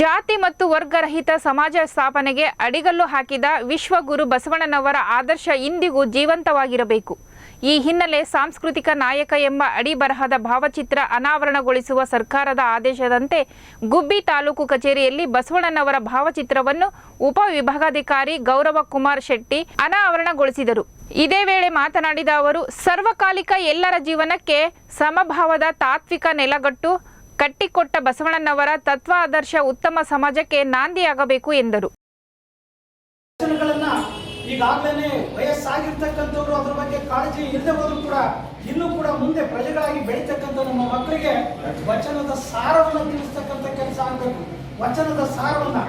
ಜಾತಿ ಮತ್ತು ವರ್ಗರಹಿತ ಸಮಾಜ ಸ್ಥಾಪನೆಗೆ ಅಡಿಗಲ್ಲು ಹಾಕಿದ ವಿಶ್ವಗುರು ಬಸವಣ್ಣನವರ ಆದರ್ಶ ಇಂದಿಗೂ ಜೀವಂತವಾಗಿರಬೇಕು. ಈ ಹಿನ್ನೆಲೆ ಸಾಂಸ್ಕೃತಿಕ ನಾಯಕ ಎಂಬ ಅಡಿಬರಹದ ಭಾವಚಿತ್ರ ಅನಾವರಣಗೊಳಿಸುವ ಸರ್ಕಾರದ ಆದೇಶದಂತೆ ಗುಬ್ಬಿ ತಾಲೂಕು ಕಚೇರಿಯಲ್ಲಿ ಬಸವಣ್ಣನವರ ಭಾವಚಿತ್ರವನ್ನು ಉಪವಿಭಾಗಾಧಿಕಾರಿ ಗೌರವ ಕುಮಾರ್ ಶೆಟ್ಟಿ ಅನಾವರಣಗೊಳಿಸಿದರು. ಇದೇ ವೇಳೆ ಮಾತನಾಡಿದ ಅವರು, ಸರ್ವಕಾಲಿಕ ಎಲ್ಲರ ಜೀವನಕ್ಕೆ ಸಮಭಾವದ ತಾತ್ವಿಕ ನೆಲಗಟ್ಟು ಕಟ್ಟಿಕೊಟ್ಟ ಬಸವಣ್ಣನವರ ತತ್ವ ಆದರ್ಶ ಉತ್ತಮ ಸಮಾಜಕ್ಕೆ ನಾಂದಿಯಾಗಬೇಕು ಎಂದರು. ಈಗಾಗಲೇ ವಯಸ್ಸಾಗಿರ್ತಕ್ಕಂಥವ್ರು ಅದ್ರ ಬಗ್ಗೆ ಕಾಳಜಿ ಇಲ್ಲದೆ ಹೋದ್ರು ಕೂಡ ಇನ್ನೂ ಕೂಡ ಮುಂದೆ ಪ್ರಜೆಗಳಾಗಿ ಬೆಳೀತಕ್ಕಂಥ ನಮ್ಮ ಮಕ್ಕಳಿಗೆ ವಚನದ ಸಾರವನ್ನು ತಿಳಿಸ್ತಕ್ಕಂಥ ಕೆಲಸ ಆಗಬೇಕು. ವಚನದ ಸಾರವನ್ನ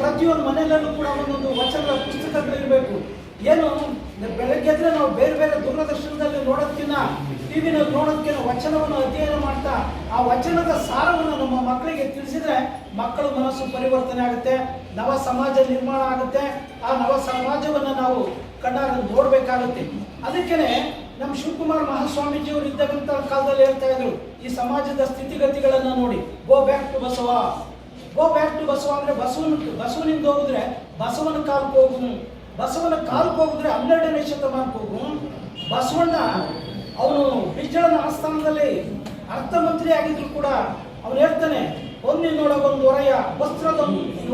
ಪ್ರತಿಯೊಂದು ಮನೆಯಲ್ಲೂ ಕೂಡ ಒಂದೊಂದು ವಚನದ ಪುಸ್ತಕಗಳಿರಬೇಕು. ಏನು ಬೆಳಗ್ಗೆ ನಾವು ಬೇರೆ ಬೇರೆ ಟಿವಿನಲ್ಲಿ ನೋಡೋದಕ್ಕೆ ವಚನವನ್ನು ಅಧ್ಯಯನ ಮಾಡ್ತಾ, ಆ ವಚನದ ಸಾರವನ್ನು ನಮ್ಮ ಮಕ್ಕಳಿಗೆ ತಿಳಿಸಿದ್ರೆ ಮಕ್ಕಳ ಮನಸ್ಸು ಪರಿವರ್ತನೆ ಆಗುತ್ತೆ, ನವ ಸಮಾಜ ನಿರ್ಮಾಣ ಆಗುತ್ತೆ. ಆ ನವ ಸಮಾಜವನ್ನು ನಾವು ಕಣ್ಣಾಗ ನೋಡಬೇಕಾಗುತ್ತೆ. ಅದಕ್ಕೇನೆ ನಮ್ಮ ಶಿವಕುಮಾರ್ ಮಹಾಸ್ವಾಮೀಜಿಯವರು ಇದ್ದಕ್ಕಂಥ ಕಾಲದಲ್ಲಿ ಹೇಳ್ತಾ ಇದ್ರು, ಈ ಸಮಾಜದ ಸ್ಥಿತಿಗತಿಗಳನ್ನು ನೋಡಿ. Go back to Basava. Go back to Basava ಅಂದ್ರೆ ಬಸವನ, ಬಸವನಿಂದ ಹೋಗಿದ್ರೆ ಬಸವನ ಕಾಲಕ್ಕೆ ಹೋಗು. ಬಸವನ ಕಾಲಕ್ಕೆ ಹೋಗಿದ್ರೆ ಹನ್ನೆರಡನೇ ಶತಮಾನಕ್ಕೆ ಹೋಗು. ಬಸವಣ್ಣ ಅವನು ಬಿಜ್ಜಳನ ಆಸ್ಥಾನದಲ್ಲಿ ಅರ್ಥಮಂತ್ರಿ ಆಗಿದ್ರು ಕೂಡ ಅವನು ಹೇಳ್ತಾನೆ ಒಂದಿನೊಳಗೊಂದು ಹೊರೆಯ ವಸ್ತ್ರದ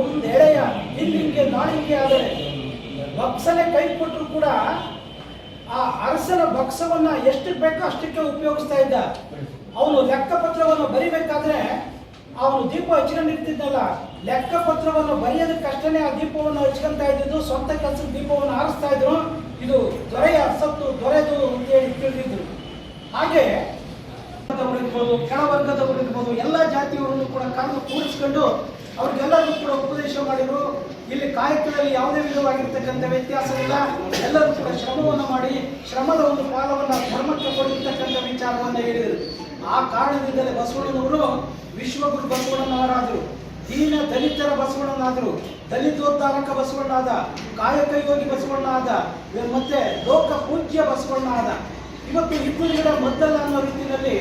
ಒಂದು ಎಳೆಯ ಹಿಂದಿಂಗೆ ನಾಳಿಗೆ ಆದರೆ ಬಕ್ಸನೆ ಕೈ ಕೊಟ್ಟರು ಕೂಡ ಆ ಅರಸನ ಬಕ್ಸವನ್ನ ಎಷ್ಟು ಬೇಕೋ ಅಷ್ಟಕ್ಕೆ ಉಪಯೋಗಿಸ್ತಾ ಇದ್ದ. ಅವನು ಲೆಕ್ಕಪತ್ರವನ್ನು ಬರಿಬೇಕಾದ್ರೆ ಅವನು ದೀಪ ಹಚ್ಕೊಂಡಿರ್ತಿದ್ನಲ್ಲ ಲೆಕ್ಕಪತ್ರವನ್ನು ಬರೆಯೋದಕ್ಕಷ್ಟೇ ಆ ದೀಪವನ್ನು ಹಚ್ಕೊಂತ ಇದ್ದಿದ್ದು, ಸ್ವಂತ ಕೆಲಸದ ದೀಪವನ್ನು ಆರಿಸ್ತಾ ಇದ್ರು. ಇದು ದೊರೆಯ ಸತ್ತು ದೊರೆದು ಅಂತೇಳಿ ತಿಳಿದಿದ್ರು. ಹಾಗೆ ಇರ್ಬೋದು ಕೆಳವರ್ಗದವರು ಇರ್ಬೋದು ಎಲ್ಲ ಜಾತಿಯವರನ್ನು ಕೂಡ ಕರೆದು ಕೂರಿಸ್ಕೊಂಡು ಅವ್ರಿಗೆಲ್ಲರಿಗೂ ಕೂಡ ಉಪದೇಶ ಮಾಡಿದ್ರು. ಇಲ್ಲಿ ಕಾಯಕದಲ್ಲಿ ಯಾವುದೇ ವಿಧವಾಗಿರ್ತಕ್ಕಂಥ ವ್ಯತ್ಯಾಸವಿಲ್ಲ. ಎಲ್ಲರೂ ಕೂಡ ಶ್ರಮವನ್ನು ಮಾಡಿ, ಶ್ರಮದ ಒಂದು ಫಲವನ್ನು ಧರ್ಮಕ್ಕೆ ಕೊಡಿರ್ತಕ್ಕಂಥ ವಿಚಾರವನ್ನು ಹೇಳಿದರು. ಆ ಕಾರಣದಿಂದಲೇ ಬಸವಣ್ಣನವರು ವಿಶ್ವಗುರು ಬಸವಣ್ಣನವರಾದರು. ದೀನ ದಲಿತರ ಬಸವಣ್ಣನಾದರು, ದಲಿತೋದ್ಧಾರಕ ಬಸವಣ್ಣ ಆದ ಕಾಯಕ ಯೋಗಿ ಬಸವಣ್ಣ ಆದ ಮತ್ತೆ ಲೋಕ ಪೂಜ್ಯ ಬಸವಣ್ಣ ಆದ ಇವತ್ತು ಇಬ್ಬರು ಗಿಡ ಮದ್ದಲ್ಲ ಅನ್ನೋ ರೀತಿಯಲ್ಲಿ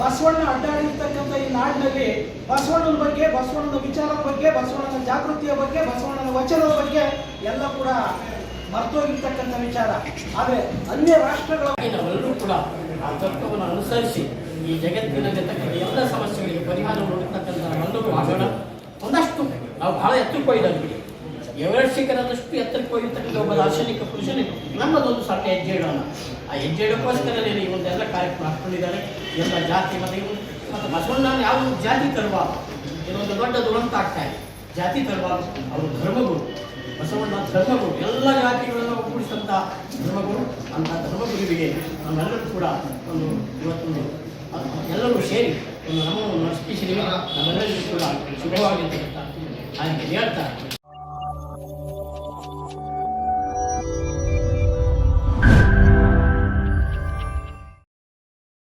ಬಸವಣ್ಣ ಅಡ್ಡಾಡಿರ್ತಕ್ಕಂಥ ಈ ನಾಡಿನಲ್ಲಿ ಬಸವಣ್ಣನ ಬಗ್ಗೆ, ಬಸವಣ್ಣನ ವಿಚಾರದ ಬಗ್ಗೆ, ಬಸವಣ್ಣನ ಜಾಗೃತಿಯ ಬಗ್ಗೆ, ಬಸವಣ್ಣನ ವಚನದ ಬಗ್ಗೆ ಎಲ್ಲ ಕೂಡ ಮರ್ತೋಗಿರ್ತಕ್ಕಂಥ ವಿಚಾರ. ಆದರೆ ಅನ್ಯ ರಾಷ್ಟ್ರಗಳ ಕೂಡ ಆ ತತ್ವವನ್ನು ಅನುಸರಿಸಿ ಈ ಜಗತ್ತಿನಲ್ಲಿರ್ತಕ್ಕಂಥ ಎಲ್ಲ ಸಮಸ್ಯೆಗಳಿಗೆ ಪರಿಹಾರ ಹುಡುಕ್ತಕ್ಕಂಥ ಎಲ್ಲರೂ ಆಗೋಣ ನಾವು ಬಹಳ ಎತ್ತರಕ್ಕೆ ಹೋಗಿದ್ದಾರೆ ಬಿಡಿ. ಎವರೆಸ್ಟ್ ಶಿಖರದಷ್ಟು ಎತ್ತರಕ್ಕೆ ಹೋಗಿರ್ತಕ್ಕಂಥ ಒಬ್ಬ ದಾರ್ಶನಿಕ ಪುರುಷನಿಗೆ ನಮ್ಮದೊಂದು ಸಣ್ಣ ಹೆಜ್ಜೆ ಇಡೋಣ. ಆ ಹೆಜ್ಜೆ ಇಡೋಕ್ಕೋಸ್ಕರನೇ ಈ ಒಂದೆಲ್ಲ ಕಾರ್ಯಕ್ರಮ ಹಾಕ್ಕೊಂಡಿದ್ದಾರೆ. ಎಲ್ಲ ಜಾತಿ ಮತ್ತು ಇವರು. ಮತ್ತು ಬಸವಣ್ಣ ಯಾವ ಜಾತಿ ತರುವ? ಇದೊಂದು ದೊಡ್ಡ ದುರಂತ ಆಗ್ತಾ ಇದೆ. ಜಾತಿ ತರುವ ಅವರು ಧರ್ಮಗಳು ಬಸವಣ್ಣ ಧರ್ಮಗಳು ಎಲ್ಲ ಜಾತಿಗಳನ್ನ ಒಗ್ಗೂಡಿಸಿದಂಥ ಧರ್ಮಗಳು ಅಂತ ಧರ್ಮಗುರುವಿಗೆ ನಮ್ಮೆಲ್ಲರೂ ಕೂಡ ಒಂದು ಇವತ್ತೊಂದು ಎಲ್ಲರೂ ಸೇರಿ ಒಂದು ನಮವನ್ನು ಅರ್ಪಿಸಿದ್ದೀವಿ ನಮ್ಮೆಲ್ಲರಿಗೂ ಕೂಡ ಶುಭವಾಗಿರ್ತಕ್ಕಂಥ ಹಾಗೆ ಹೇಳ್ತಾ